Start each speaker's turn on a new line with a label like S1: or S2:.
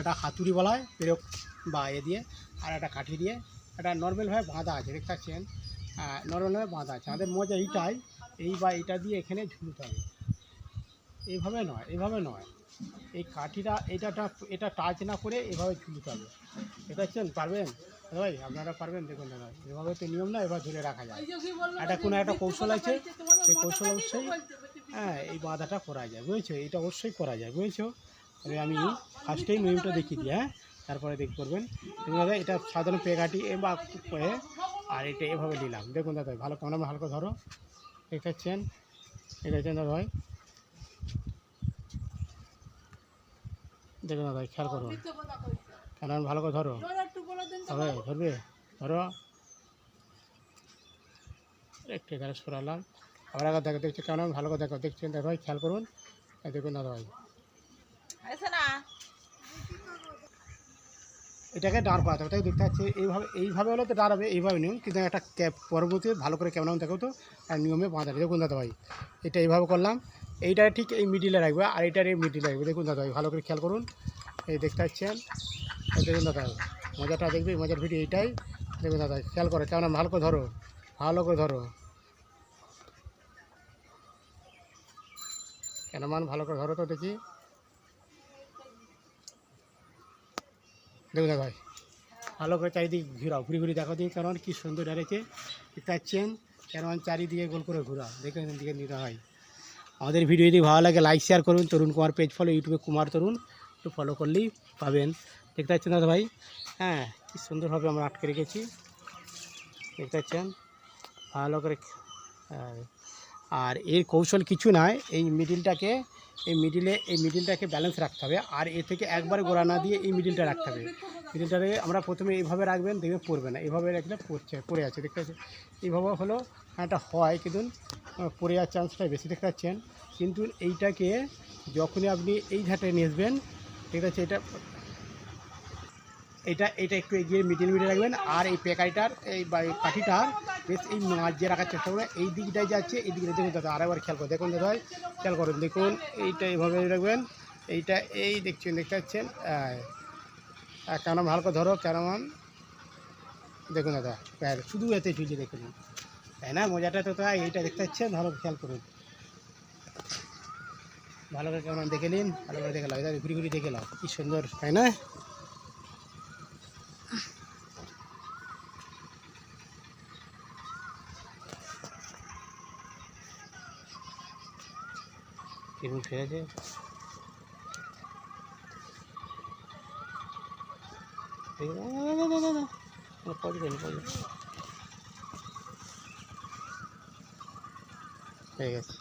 S1: একটা হাতুড়ি বলা হয় পেরক বা এ দিয়ে, আর একটা কাঠি দিয়ে। একটা নর্মালভাবে বাঁধা আছে দেখতে পাচ্ছেন নর্মালভাবে বাঁধা আছে। আমাদের মজা এইটাই, এই বা এটা দিয়ে এখানে ঝুলতে হবে। এইভাবে নয় এইভাবে নয়। এই কাঠিটা এটা এটা টাচ না করে এভাবে ঝুলতে হবে। দেখতে পাচ্ছেন পারবেন ভাই, আপনারা পারবেন? দেখুন দাদা এভাবে তো নিয়ম না, এবার ঝুলে রাখা যায়। একটা কোনো একটা কৌশল আছে, সেই কৌশল অবশ্যই হ্যাঁ এই বাঁধাটা করা যায়। বুঝেছ? এটা অবশ্যই করা যায়। বুঝেছ? তবে আমি ফার্স্টেই নিয়মটা দেখিয়ে দিই হ্যাঁ? তারপরে দেখ করবেন দেখুন দাদা এটা সাধারণ পেকাটি এ বা এ, আর এটা এভাবে নিলাম। দেখুন দাদা ভালো ভালো করে ধরো। এটা হচ্ছে দাদা ভাই দেখুন দাদা খেয়াল করুন কেন ভালো করে ধরো? হবে ধরবে? ধরো। একটু এখানে সরালাম। আবার দেখো দেখছি কেমন ভালো করে দেখো। দেখছেন? দাদা ভাই খেয়াল করুন। দেখুন দাদা ভাই। এটাকে দাঁড় করাতে হবে তাই দেখতে পাচ্ছি, এইভাবে এইভাবে হলে তো দাঁড়াবে এইভাবে নিয়ম। কিন্তু একটা ক্যাপ পরবর্তী ভালো করে কেমন দেখো তো, আর নিয়মে বাঁধাবে দেখুন দাদা ভাই, এটা এইভাবে করলাম। এইটা ঠিক এই মিডিলে রাখবে, আর এইটার এই মিডিলে রাখবে। দেখুন দাদা ভাই, ভালো করে খেয়াল করুন। এই দেখতে পাচ্ছেন দেখুন দাদা মজাটা দেখবি মজার ভিডিও এইটাই। দেখুন দাদা খেয়াল করো, কেমন ভালো করে ধরো, ভালো করে ধরো। কেন মান ভালো করে ধরো তো দেখি। দেখুন দাদা, ভালো করে চারিদিকে ঘুরাও, ঘুরি ঘুরি দেখো দিন কারণ কি সুন্দর দেখতে পাচ্ছেন কেমন চারিদিকে গোল করে ঘোরা দেখে দিকে নিতে হয়। আমাদের ভিডিও যদি ভালো লাগে লাইক শেয়ার করুন, তরুণ কুমার পেজ ফলো ইউটিউবে কুমার তরুণ, একটু ফলো করলেই পাবেন। দেখতে পাচ্ছেন দাদা ভাই? হ্যাঁ কি সুন্দরভাবে আমরা আটকে রেখেছি। দেখতে পাচ্ছেন? ভালো করে। আর এর কৌশল কিছু নয় এই মিডিলটাকে এই মিডিলে এই মিডিলটাকে ব্যালেন্স রাখতে হবে। আর এ থেকে একবার গোড়া না দিয়ে এই মিডিলটা রাখতে হবে। মিডিলটাকে আমরা প্রথমে এইভাবে রাখবেন দেখবে পড়বে না। এইভাবে রাখলে পড়ছে, পড়ে আছে, দেখতে পাচ্ছেন? এইভাবে হলো একটা হয়, কিন্তু পড়ে যাওয়ার চান্সটাই বেশি, দেখতে পাচ্ছেন? কিন্তু এইটাকে যখনই আপনি এই ধাটে নিয়ে আসবেন ঠিক আছে এটা এটা এটা একটু এগিয়ে মিডিল মিডিল রাখবেন। আর এই পেকারিটার, এই কাঠিটার বেশ এই মাঝে রাখার চেষ্টা করবেন। এই দিকটাই যাচ্ছে, এই দিকটা দেখুন দাদা, আরেকবার খেয়াল করুন দেখুন দাদা, খেয়াল করুন, দেখুন, এইটা এইভাবে রাখবেন। এইটা এই দেখছেন, দেখতে পাচ্ছেন? কেন ভালো করে ধরো কেমন দেখুন দাদা শুধু এতে ঝুলিয়ে দেখুন। তাই না? মজাটা তো তাই, এইটা দেখতে পাচ্ছেন? ভালো খেয়াল করুন। ভালো করে কেমন দেখে নিন, ভালো করে দেখে লাও ঘুরি ঘুরি দেখে লাও, কি সুন্দর, তাই না? 이걸 돼야지. 이거, 나나나나나. 이거 빠지고, 빠지고. 여기까지.